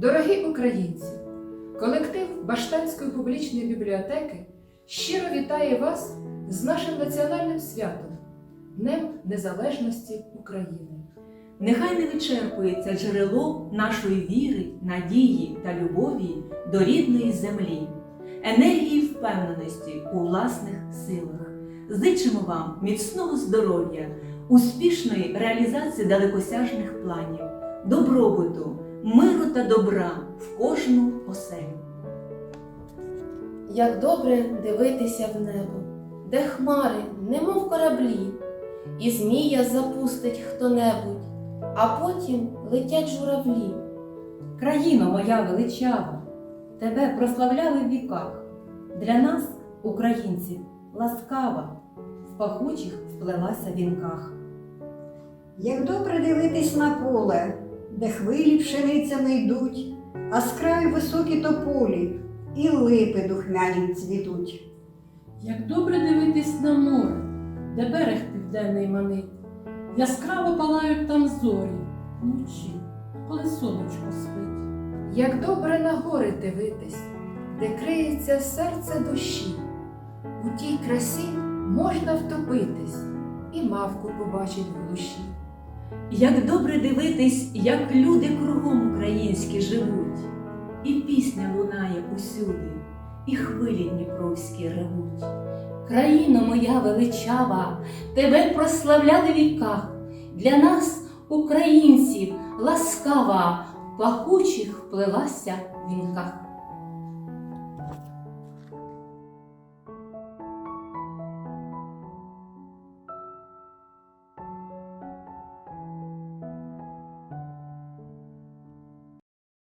Дорогі українці, колектив Баштанської публічної бібліотеки щиро вітає вас з нашим національним святом Днем Незалежності України. Нехай не вичерпується джерело нашої віри, надії та любові до рідної землі, енергії впевненості у власних силах. Зичимо вам міцного здоров'я, успішної реалізації далекосяжних планів, добробуту, миру та добра в кожну оселю. Як добре дивитися в небо, де хмари, немов кораблі, і змія запустить хто-небудь, а потім летять журавлі. Країно моя величава, тебе прославляли в віках. Для нас, українців, ласкава, в пахучих вплелася вінках. Як добре дивитись на поле, де хвилі пшеницями йдуть, а з краю високі тополі і липи духмяні цвітуть. Як добре дивитись на море, де берег південний манить, яскраво палають там зорі вночі, коли сонечко спить. Як добре на гори дивитись, де криється серце душі, у тій красі можна втопитись і мавку побачить в глуші. Як добре дивитись, як люди кругом українські живуть, і пісня лунає усюди, і хвилі дніпровські ревуть. Країно моя величава, тебе прославляли в віках. Для нас, українців, ласкава, пахучих вплелася в вінках.